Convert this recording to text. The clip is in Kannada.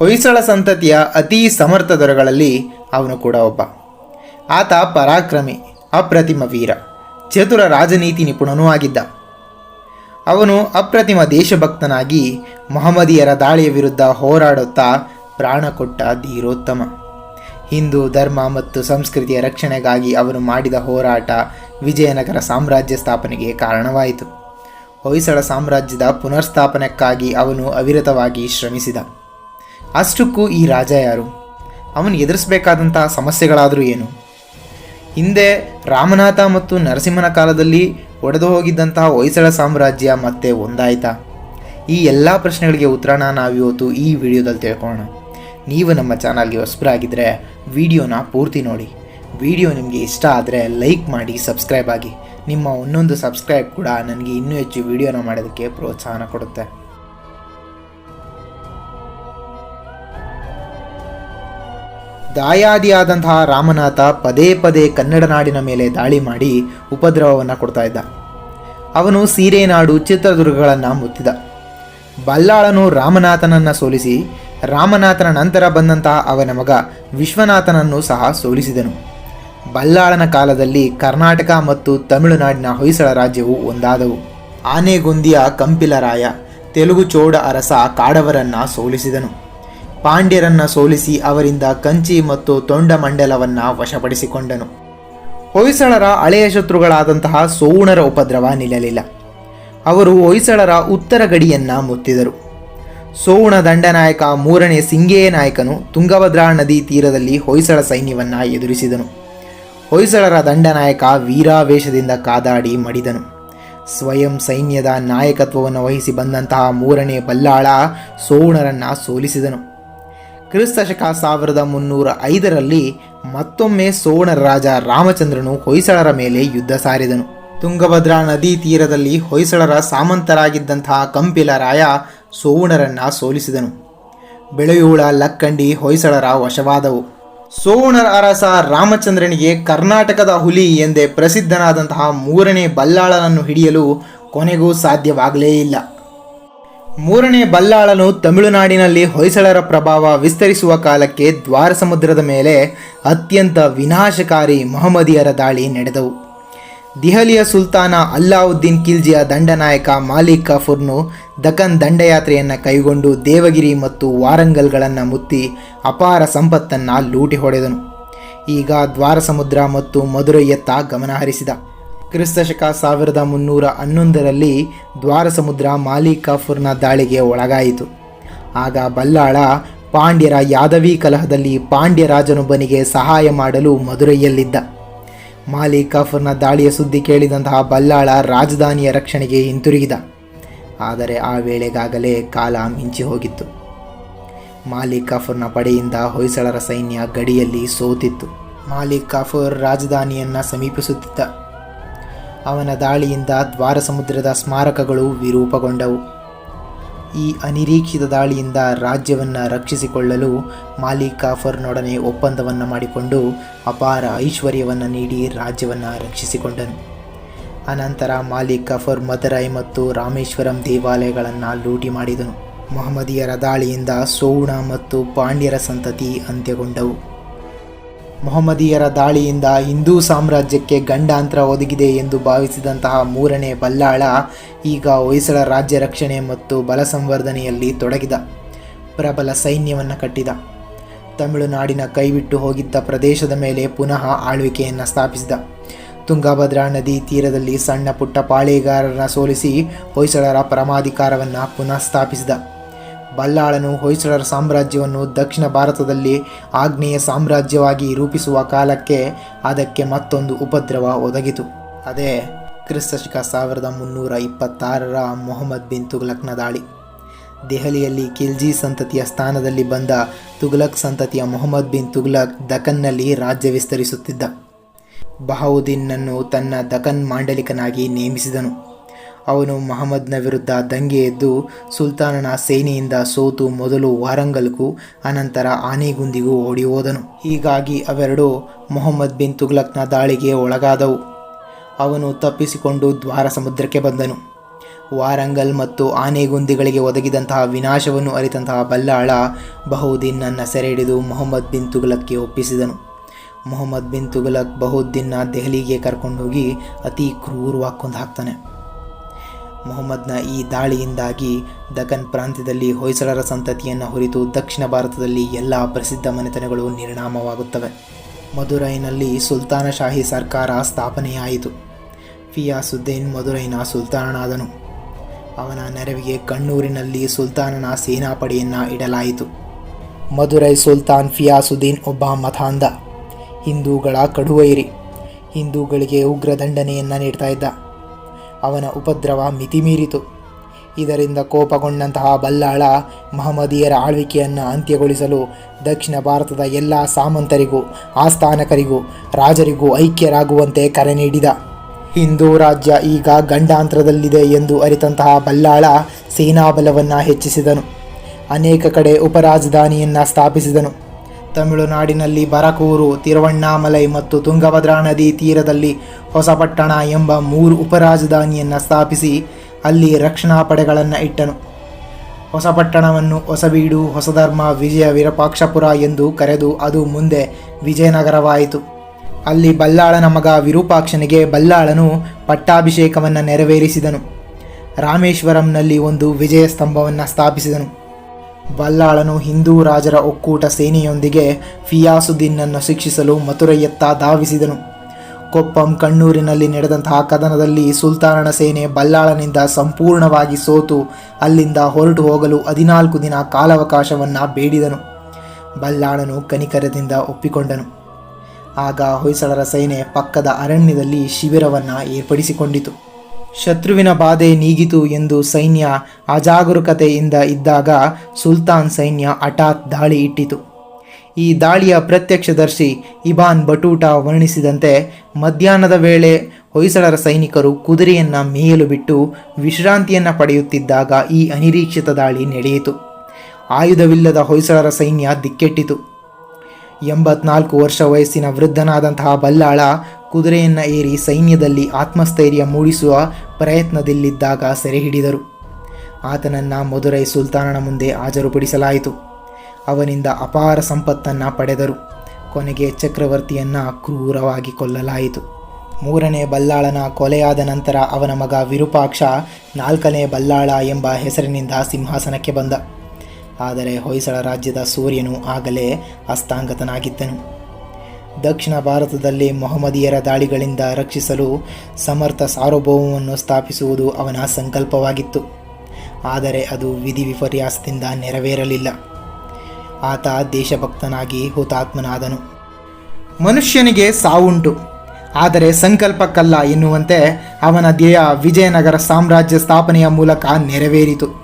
ಹೊಯ್ಸಳ ಸಂತತಿಯ ಅತೀ ಸಮರ್ಥ ದೊರೆಗಳಲ್ಲಿ ಅವನು ಕೂಡ ಒಬ್ಬ. ಆತ ಪರಾಕ್ರಮಿ, ಅಪ್ರತಿಮ ವೀರ, ಚತುರ ರಾಜನೀತಿ ನಿಪುಣನೂ ಆಗಿದ್ದ. ಅವನು ಅಪ್ರತಿಮ ದೇಶಭಕ್ತನಾಗಿ ಮೊಹಮ್ಮದಿಯರ ದಾಳಿಯ ವಿರುದ್ಧ ಹೋರಾಡುತ್ತಾ ಪ್ರಾಣ ಕೊಟ್ಟ ಧೀರೋತ್ತಮ. ಹಿಂದೂ ಧರ್ಮ ಮತ್ತು ಸಂಸ್ಕೃತಿಯ ರಕ್ಷಣೆಗಾಗಿ ಅವನು ಮಾಡಿದ ಹೋರಾಟ ವಿಜಯನಗರ ಸಾಮ್ರಾಜ್ಯ ಸ್ಥಾಪನೆಗೆ ಕಾರಣವಾಯಿತು. ಹೊಯ್ಸಳ ಸಾಮ್ರಾಜ್ಯದ ಪುನರ್ಸ್ಥಾಪನೆಕ್ಕಾಗಿ ಅವನು ಅವಿರತವಾಗಿ ಶ್ರಮಿಸಿದ. ಅಷ್ಟಕ್ಕೂ ಈ ರಾಜ ಯಾರು? ಅವನು ಎದುರಿಸಬೇಕಾದಂತಹ ಸಮಸ್ಯೆಗಳಾದರೂ ಏನು? ಹಿಂದೆ ರಾಮನಾಥ ಮತ್ತು ನರಸಿಂಹನ ಕಾಲದಲ್ಲಿ ಒಡೆದು ಹೋಗಿದ್ದಂತಹ ಹೊಯ್ಸಳ ಸಾಮ್ರಾಜ್ಯ ಮತ್ತೆ ಒಂದಾಯ್ತಾ? ಈ ಎಲ್ಲ ಪ್ರಶ್ನೆಗಳಿಗೆ ಉತ್ತರನ ನಾವಿವತ್ತು ಈ ವಿಡಿಯೋದಲ್ಲಿ ತಿಳ್ಕೊಳ್ಳೋಣ. ನೀವು ನಮ್ಮ ಚಾನಲ್ಗೆ ಹೊಸಬರಾಗಿದ್ದರೆ ವಿಡಿಯೋನ ಪೂರ್ತಿ ನೋಡಿ. ವಿಡಿಯೋ ನಿಮಗೆ ಇಷ್ಟ ಆದರೆ ಲೈಕ್ ಮಾಡಿ, ಸಬ್ಸ್ಕ್ರೈಬ್ ಆಗಿ. ನಿಮ್ಮ ಒಂದೊಂದು ಸಬ್ಸ್ಕ್ರೈಬ್ ಕೂಡ ನನಗೆ ಇನ್ನೂ ಹೆಚ್ಚು ವಿಡಿಯೋನ ಮಾಡೋದಕ್ಕೆ ಪ್ರೋತ್ಸಾಹನ ಕೊಡುತ್ತೆ. ದಾಯಾದಿಯಾದಂತಹ ರಾಮನಾಥ ಪದೇ ಪದೇ ಕನ್ನಡ ನಾಡಿನ ಮೇಲೆ ದಾಳಿ ಮಾಡಿ ಉಪದ್ರವವನ್ನು ಕೊಡ್ತಾ ಇದ್ದ. ಅವನು ಸೀರೆನಾಡು ಚಿತ್ರದುರ್ಗಗಳನ್ನು ಮುತ್ತಿದ. ಬಲ್ಲಾಳನು ರಾಮನಾಥನನ್ನು ಸೋಲಿಸಿ, ರಾಮನಾಥನ ನಂತರ ಬಂದಂತಹ ಅವನ ಮಗ ವಿಶ್ವನಾಥನನ್ನು ಸಹ ಸೋಲಿಸಿದನು. ಬಲ್ಲಾಳನ ಕಾಲದಲ್ಲಿ ಕರ್ನಾಟಕ ಮತ್ತು ತಮಿಳುನಾಡಿನ ಹೊಯ್ಸಳ ರಾಜ್ಯವು ಒಂದಾದವು. ಆನೆಗೊಂದಿಯ ಕಂಪಿಲರಾಯ, ತೆಲುಗು ಚೋಡ ಅರಸ ಕಾಡವರನ್ನ ಸೋಲಿಸಿದನು. ಪಾಂಡ್ಯರನ್ನ ಸೋಲಿಸಿ ಅವರಿಂದ ಕಂಚಿ ಮತ್ತು ತೊಂಡಮಂಡಲವನ್ನ ವಶಪಡಿಸಿಕೊಂಡನು. ಹೊಯ್ಸಳರ ಹಳೆಯ ಶತ್ರುಗಳಾದಂತಹ ಸೋಣರ ಉಪದ್ರವ ನಿಲ್ಲಲಿಲ್ಲ. ಅವರು ಹೊಯ್ಸಳರ ಉತ್ತರ ಗಡಿಯನ್ನ ಮುತ್ತಿದರು. ಸೋಣ ದಂಡನಾಯಕ ಮೂರನೇ ಸಿಂಗೇಯ ನಾಯಕನು ತುಂಗಭದ್ರಾ ನದಿ ತೀರದಲ್ಲಿ ಹೊಯ್ಸಳ ಸೈನ್ಯವನ್ನ ಎದುರಿಸಿದನು. ಹೊಯ್ಸಳರ ದಂಡನಾಯಕ ವೀರಾವೇಶದಿಂದ ಕಾದಾಡಿ ಮಡಿದನು. ಸ್ವಯಂ ಸೈನ್ಯದ ನಾಯಕತ್ವವನ್ನು ವಹಿಸಿ ಬಂದಂತಹ ಮೂರನೇ ಬಲ್ಲಾಳ ಸೋಣರನ್ನ ಸೋಲಿಸಿದನು. ಕ್ರಿಸ್ತ ಶಕ ಸಾವಿರದ ಮುನ್ನೂರ ಐದರಲ್ಲಿ ಮತ್ತೊಮ್ಮೆ ಸೋವಣ ರಾಜ ರಾಮಚಂದ್ರನು ಹೊಯ್ಸಳರ ಮೇಲೆ ಯುದ್ಧ ಸಾರಿದನು. ತುಂಗಭದ್ರಾ ನದಿ ತೀರದಲ್ಲಿ ಹೊಯ್ಸಳರ ಸಾಮಂತರಾಗಿದ್ದಂತಹ ಕಂಪಿಲರಾಯ ಸೋವಣರನ್ನು ಸೋಲಿಸಿದನು. ಬೆಳೆಯೂಳ, ಲಕ್ಕಂಡಿ, ಹೊಯ್ಸಳರ ವಶವಾದವು. ಸೋವಣರ ಅರಸ ರಾಮಚಂದ್ರನಿಗೆ ಕರ್ನಾಟಕದ ಹುಲಿ ಎಂದೇ ಪ್ರಸಿದ್ಧನಾದಂತಹ ಮೂರನೇ ಬಲ್ಲಾಳನನ್ನು ಹಿಡಿಯಲು ಕೊನೆಗೂ ಸಾಧ್ಯವಾಗಲೇ ಇಲ್ಲ. ಮೂರನೇ ಬಲ್ಲಾಳನು ತಮಿಳುನಾಡಿನಲ್ಲಿ ಹೊಯ್ಸಳರ ಪ್ರಭಾವ ವಿಸ್ತರಿಸುವ ಕಾಲಕ್ಕೆ ದ್ವಾರ ಸಮುದ್ರದ ಮೇಲೆ ಅತ್ಯಂತ ವಿನಾಶಕಾರಿ ಮೊಹಮ್ಮದಿಯರ ದಾಳಿ ನಡೆದವು. ದೆಹಲಿಯ ಸುಲ್ತಾನ ಅಲ್ಲಾವುದ್ದೀನ್ ಖಿಲ್ಜಿಯ ದಂಡನಾಯಕ ಮಾಲಿಕ್ ಕಫುರ್ನು ದಖನ್ ದಂಡಯಾತ್ರೆಯನ್ನು ಕೈಗೊಂಡು ದೇವಗಿರಿ ಮತ್ತು ವಾರಂಗಲ್ಗಳನ್ನು ಮುತ್ತಿ ಅಪಾರ ಸಂಪತ್ತನ್ನು ಲೂಟಿ ಹೊಡೆದನು. ಈಗ ದ್ವಾರ ಸಮುದ್ರ ಮತ್ತು ಮಧುರೈಯತ್ತ ಗಮನಹರಿಸಿದ. ಕ್ರಿಸ್ತಶಕ ಸಾವಿರದ ಮುನ್ನೂರ ಹನ್ನೊಂದರಲ್ಲಿ ದ್ವಾರ ಸಮುದ್ರ ಮಾಲಿಕ್ ಕಾಫೂರ್ನ ದಾಳಿಗೆ ಒಳಗಾಯಿತು. ಆಗ ಬಲ್ಲಾಳ ಪಾಂಡ್ಯರ ಯಾದವಿ ಕಲಹದಲ್ಲಿ ಪಾಂಡ್ಯ ರಾಜನೊಬ್ಬನಿಗೆ ಸಹಾಯ ಮಾಡಲು ಮಧುರೈಯಲ್ಲಿದ್ದ ಮಾಲಿಕಾಫುರ್ನ ಕಾಫೂರ್ನ ದಾಳಿಯ ಸುದ್ದಿ ಕೇಳಿದಂತಹ ಬಲ್ಲಾಳ ರಾಜಧಾನಿಯ ರಕ್ಷಣೆಗೆ ಹಿಂತಿರುಗಿದ. ಆದರೆ ಆ ವೇಳೆಗಾಗಲೇ ಕಾಲ ಮಿಂಚಿ ಹೋಗಿತ್ತು. ಮಾಲಿಕಾಫುರ್ನ ಕಾಫೂರ್ನ ಪಡೆಯಿಂದ ಹೊಯ್ಸಳರ ಸೈನ್ಯ ಗಡಿಯಲ್ಲಿ ಸೋತಿತ್ತು. ಮಾಲಿಕ್ ಕಾಫೂರ್ ರಾಜಧಾನಿಯನ್ನು ಸಮೀಪಿಸುತ್ತಿದ್ದ. ಅವನ ದಾಳಿಯಿಂದ ದ್ವಾರ ಸಮುದ್ರದ ಸ್ಮಾರಕಗಳು ವಿರೂಪಗೊಂಡವು. ಈ ಅನಿರೀಕ್ಷಿತ ದಾಳಿಯಿಂದ ರಾಜ್ಯವನ್ನು ರಕ್ಷಿಸಿಕೊಳ್ಳಲು ಮಾಲಿಕ್ ಕಾಫರ್ನೊಡನೆ ಒಪ್ಪಂದವನ್ನು ಮಾಡಿಕೊಂಡು ಅಪಾರ ಐಶ್ವರ್ಯವನ್ನು ನೀಡಿ ರಾಜ್ಯವನ್ನು ರಕ್ಷಿಸಿಕೊಂಡನು. ಅನಂತರ ಮಾಲಿಕ್ ಕಾಫರ್ ಮದರೈ ಮತ್ತು ರಾಮೇಶ್ವರಂ ದೇವಾಲಯಗಳನ್ನು ಲೂಟಿ ಮಾಡಿದನು. ಮೊಹಮ್ಮದಿಯರ ದಾಳಿಯಿಂದ ಸೋಣ ಮತ್ತು ಪಾಂಡ್ಯರ ಸಂತತಿ ಅಂತ್ಯಗೊಂಡವು. ಮೊಹಮ್ಮದಿಯರ ದಾಳಿಯಿಂದ ಹಿಂದೂ ಸಾಮ್ರಾಜ್ಯಕ್ಕೆ ಗಂಡಾಂತರ ಒದಗಿದೆ ಎಂದು ಭಾವಿಸಿದಂತಹ ಮೂರನೇ ಬಲ್ಲಾಳ ಈಗ ಹೊಯ್ಸಳ ರಾಜ್ಯ ರಕ್ಷಣೆ ಮತ್ತು ಬಲ ಸಂವರ್ಧನೆಯಲ್ಲಿ ತೊಡಗಿದ. ಪ್ರಬಲ ಸೈನ್ಯವನ್ನು ಕಟ್ಟಿದ. ತಮಿಳುನಾಡಿನ ಕೈಬಿಟ್ಟು ಹೋಗಿದ್ದ ಪ್ರದೇಶದ ಮೇಲೆ ಪುನಃ ಆಳ್ವಿಕೆಯನ್ನು ಸ್ಥಾಪಿಸಿದ. ತುಂಗಭದ್ರಾ ನದಿ ತೀರದಲ್ಲಿ ಸಣ್ಣ ಪುಟ್ಟ ಪಾಳೇಗಾರರನ್ನ ಸೋಲಿಸಿ ಹೊಯ್ಸಳರ ಪರಮಾಧಿಕಾರವನ್ನು ಪುನಃ ಸ್ಥಾಪಿಸಿದ. ಬಲ್ಲಾಳನು ಹೊಯ್ಸಳರ ಸಾಮ್ರಾಜ್ಯವನ್ನು ದಕ್ಷಿಣ ಭಾರತದಲ್ಲಿ ಆಗ್ನೇಯ ಸಾಮ್ರಾಜ್ಯವಾಗಿ ರೂಪಿಸುವ ಕಾಲಕ್ಕೆ ಅದಕ್ಕೆ ಮತ್ತೊಂದು ಉಪದ್ರವ ಒದಗಿತು. ಅದೇ ಕ್ರಿಸ್ತಶಕ ಸಾವಿರದ ಮುನ್ನೂರ ಇಪ್ಪತ್ತಾರರ ಮೊಹಮ್ಮದ್ ಬಿನ್ ತುಘಲಕ್ನ ದಾಳಿ. ದೆಹಲಿಯಲ್ಲಿ ಖಿಲ್ಜಿ ಸಂತತಿಯ ಸ್ಥಾನದಲ್ಲಿ ಬಂದ ತುಘಲಕ್ ಸಂತತಿಯ ಮೊಹಮ್ಮದ್ ಬಿನ್ ತುಘಲಕ್ ದಖನ್ನಲ್ಲಿ ರಾಜ್ಯ ವಿಸ್ತರಿಸುತ್ತಿದ್ದ. ಬಹಾವುದ್ದೀನ್ನನ್ನು ತನ್ನ ದಖನ್ ಮಾಂಡಲಿಕನಾಗಿ ನೇಮಿಸಿದನು. ಅವನು ಮಹಮ್ಮದ್ನ ವಿರುದ್ಧ ದಂಗೆ ಎದ್ದು ಸುಲ್ತಾನನ ಸೇನೆಯಿಂದ ಸೋತು ಮೊದಲು ವಾರಂಗಲ್ಗೂ ಅನಂತರ ಆನೆಗುಂದಿಗೂ ಓಡಿ ಹೋದನು. ಹೀಗಾಗಿ ಅವೆರಡು ಮೊಹಮ್ಮದ್ ಬಿನ್ ತುಗ್ಲಕ್ನ ದಾಳಿಗೆ ಒಳಗಾದವು. ಅವನು ತಪ್ಪಿಸಿಕೊಂಡು ದ್ವಾರ ಸಮುದ್ರಕ್ಕೆ ಬಂದನು. ವಾರಂಗಲ್ ಮತ್ತು ಆನೆಗುಂದಿಗಳಿಗೆ ಒದಗಿದಂತಹ ವಿನಾಶವನ್ನು ಅರಿತಂತಹ ಬಲ್ಲಾಳ ಬಹುದಿನ್ನನ್ನು ನನ್ನ ಸೆರೆ ಹಿಡಿದು ಮೊಹಮ್ಮದ್ ಬಿನ್ ತುಗ್ಲಕ್ಗೆ ಒಪ್ಪಿಸಿದನು. ಮೊಹಮ್ಮದ್ ಬಿನ್ ತುಗಲಕ್ ಬಹುದಿನ್ನ ದೆಹಲಿಗೆ ಕರ್ಕೊಂಡೋಗಿ ಅತಿ ಕ್ರೂರವಾಗಿ ಕೊಂದು ಹಾಕ್ತಾನೆ. ಮೊಹಮ್ಮದ್ನ ಈ ದಾಳಿಯಿಂದಾಗಿ ದಕನ್ ಪ್ರಾಂತ್ಯದಲ್ಲಿ ಹೊಯ್ಸಳರ ಸಂತತಿಯನ್ನು ಹೊರಿತು ದಕ್ಷಿಣ ಭಾರತದಲ್ಲಿ ಎಲ್ಲ ಪ್ರಸಿದ್ಧ ಮನೆತನಗಳು ನಿರ್ನಾಮವಾಗುತ್ತವೆ. ಮದುರೈನಲ್ಲಿ ಸುಲ್ತಾನಶಾಹಿ ಸರ್ಕಾರ ಸ್ಥಾಪನೆಯಾಯಿತು. ಫಿಯಾಸುದ್ದೀನ್ ಮಧುರೈನ ಸುಲ್ತಾನನಾದನು. ಅವನ ನೆರವಿಗೆ ಕಣ್ಣೂರಿನಲ್ಲಿ ಸುಲ್ತಾನನ ಸೇನಾಪಡೆಯನ್ನು ಇಡಲಾಯಿತು. ಮಧುರೈ ಸುಲ್ತಾನ್ ಫಿಯಾಸುದ್ದೀನ್ ಒಬ್ಬ ಮತಾಂಧ. ಹಿಂದೂಗಳ ಕಡುವೈರಿ. ಹಿಂದೂಗಳಿಗೆ ಉಗ್ರ ದಂಡನೆಯನ್ನು ನೀಡ್ತಾ ಇದ್ದ. ಅವನ ಉಪದ್ರವ ಮಿತಿಮೀರಿತು. ಇದರಿಂದ ಕೋಪಗೊಂಡಂತಹ ಬಲ್ಲಾಳ ಮಹಮ್ಮದಿಯರ ಆಳ್ವಿಕೆಯನ್ನು ಅಂತ್ಯಗೊಳಿಸಲು ದಕ್ಷಿಣ ಭಾರತದ ಎಲ್ಲ ಸಾಮಂತರಿಗೂ, ಆಸ್ಥಾನಕರಿಗೂ, ರಾಜರಿಗೂ ಐಕ್ಯರಾಗುವಂತೆ ಕರೆ ನೀಡಿದ. ಹಿಂದೂ ರಾಜ್ಯ ಈಗ ಗಂಡಾಂತರದಲ್ಲಿದೆ ಎಂದು ಅರಿತಂತಹ ಬಲ್ಲಾಳ ಸೇನಾಬಲವನ್ನು ಹೆಚ್ಚಿಸಿದನು. ಅನೇಕ ಕಡೆ ಉಪರಾಜಧಾನಿಯನ್ನು ಸ್ಥಾಪಿಸಿದನು. ತಮಿಳುನಾಡಿನಲ್ಲಿ ಬರಕೂರು, ತಿರುವಣ್ಣಾಮಲೈ ಮತ್ತು ತುಂಗಭದ್ರಾ ನದಿ ತೀರದಲ್ಲಿ ಹೊಸಪಟ್ಟಣ ಎಂಬ ಮೂರು ಉಪರಾಜಧಾನಿಯನ್ನು ಸ್ಥಾಪಿಸಿ ಅಲ್ಲಿ ರಕ್ಷಣಾ ಪಡೆಗಳನ್ನು ಇಟ್ಟನು. ಹೊಸಪಟ್ಟಣವನ್ನು ಹೊಸಬೀಡು, ಹೊಸಧರ್ಮ, ವಿಜಯ ವಿರಪಾಕ್ಷಪುರ ಎಂದು ಕರೆದು ಅದು ಮುಂದೆ ವಿಜಯನಗರವಾಯಿತು. ಅಲ್ಲಿ ಬಲ್ಲಾಳನ ಮಗ ವಿರೂಪಾಕ್ಷನಿಗೆ ಬಲ್ಲಾಳನು ಪಟ್ಟಾಭಿಷೇಕವನ್ನು ನೆರವೇರಿಸಿದನು. ರಾಮೇಶ್ವರಂನಲ್ಲಿ ಒಂದು ವಿಜಯ ಸ್ತಂಭವನ್ನು ಸ್ಥಾಪಿಸಿದನು. ಬಲ್ಲಾಳನು ಹಿಂದೂ ರಾಜರ ಒಕ್ಕೂಟ ಸೇನೆಯೊಂದಿಗೆ ಫಿಯಾಸುದ್ದೀನನ್ನು ಶಿಕ್ಷಿಸಲು ಮಥುರೆಯತ್ತ ಧಾವಿಸಿದನು. ಕೊಪ್ಪಂ ಕಣ್ಣೂರಿನಲ್ಲಿ ನಡೆದಂತಹ ಕದನದಲ್ಲಿ ಸುಲ್ತಾನನ ಸೇನೆ ಬಲ್ಲಾಳನಿಂದ ಸಂಪೂರ್ಣವಾಗಿ ಸೋತು, ಅಲ್ಲಿಂದ ಹೊರಟು ಹೋಗಲು ಹದಿನಾಲ್ಕು ದಿನ ಕಾಲಾವಕಾಶವನ್ನು ಬೇಡಿದನು. ಬಲ್ಲಾಳನು ಕನಿಕರದಿಂದ ಒಪ್ಪಿಕೊಂಡನು. ಆಗ ಹೊಯ್ಸಳರ ಸೇನೆ ಪಕ್ಕದ ಅರಣ್ಯದಲ್ಲಿ ಶಿಬಿರವನ್ನು ಏರ್ಪಡಿಸಿಕೊಂಡಿತು. ಶತ್ರುವಿನ ಬಾಧೆ ನೀಗಿತು ಎಂದು ಸೈನ್ಯ ಅಜಾಗರೂಕತೆಯಿಂದ ಇದ್ದಾಗ ಸುಲ್ತಾನ್ ಸೈನ್ಯ ಹಠಾತ್ ದಾಳಿ ಇಟ್ಟಿತು. ಈ ದಾಳಿಯ ಪ್ರತ್ಯಕ್ಷದರ್ಶಿ ಇಬಾನ್ ಬಟೂಟ ವರ್ಣಿಸಿದಂತೆ ಮಧ್ಯಾಹ್ನದ ವೇಳೆ ಹೊಯ್ಸಳರ ಸೈನಿಕರು ಕುದುರೆಯನ್ನು ಮೇಯಲು ಬಿಟ್ಟು ವಿಶ್ರಾಂತಿಯನ್ನು ಪಡೆಯುತ್ತಿದ್ದಾಗ ಈ ಅನಿರೀಕ್ಷಿತ ದಾಳಿ ನಡೆಯಿತು. ಆಯುಧವಿಲ್ಲದ ಹೊಯ್ಸಳರ ಸೈನ್ಯ ದಿಕ್ಕೆಟ್ಟಿತು. ಎಂಬತ್ನಾಲ್ಕು ವರ್ಷ ವಯಸ್ಸಿನ ವೃದ್ಧನಾದಂತಹ ಬಲ್ಲಾಳ ಕುದುರೆಯನ್ನು ಏರಿ ಸೈನ್ಯದಲ್ಲಿ ಆತ್ಮಸ್ಥೈರ್ಯ ಮೂಡಿಸುವ ಪ್ರಯತ್ನದಲ್ಲಿದ್ದಾಗ ಸೆರೆ ಹಿಡಿದರು ಆತನನ್ನು ಮಧುರೈ ಸುಲ್ತಾನನ ಮುಂದೆ ಹಾಜರುಪಡಿಸಲಾಯಿತು. ಅವನಿಂದ ಅಪಾರ ಸಂಪತ್ತನ್ನು ಪಡೆದರು. ಕೊನೆಗೆ ಚಕ್ರವರ್ತಿಯನ್ನು ಕ್ರೂರವಾಗಿ ಕೊಲ್ಲಲಾಯಿತು. ಮೂರನೇ ಬಲ್ಲಾಳನ ಕೊಲೆಯಾದ ನಂತರ ಅವನ ಮಗ ವಿರೂಪಾಕ್ಷ ನಾಲ್ಕನೇ ಬಲ್ಲಾಳ ಎಂಬ ಹೆಸರಿನಿಂದ ಸಿಂಹಾಸನಕ್ಕೆ ಬಂದ. ಆದರೆ ಹೊಯ್ಸಳ ರಾಜ್ಯದ ಸೂರ್ಯನು ಆಗಲೇ ಅಸ್ತಾಂಗತನಾಗಿದ್ದನು. ದಕ್ಷಿಣ ಭಾರತದಲ್ಲಿ ಮೊಹಮ್ಮದಿಯರ ದಾಳಿಗಳಿಂದ ರಕ್ಷಿಸಲು ಸಮರ್ಥ ಸಾರ್ವಭೌಮವನ್ನು ಸ್ಥಾಪಿಸುವುದು ಅವನ ಸಂಕಲ್ಪವಾಗಿತ್ತು. ಆದರೆ ಅದು ವಿಧಿ ವಿಪರ್ಯಾಸದಿಂದ ನೆರವೇರಲಿಲ್ಲ. ಆತ ದೇಶಭಕ್ತನಾಗಿ ಹುತಾತ್ಮನಾದನು. ಮನುಷ್ಯನಿಗೆ ಸಾವುಂಟು. ಆದರೆ ಸಂಕಲ್ಪಕ್ಕಲ್ಲ ಎನ್ನುವಂತೆ ಅವನ ಧ್ಯೇಯ ವಿಜಯನಗರ ಸಾಮ್ರಾಜ್ಯ ಸ್ಥಾಪನೆಯ ಮೂಲಕ ನೆರವೇರಿತು.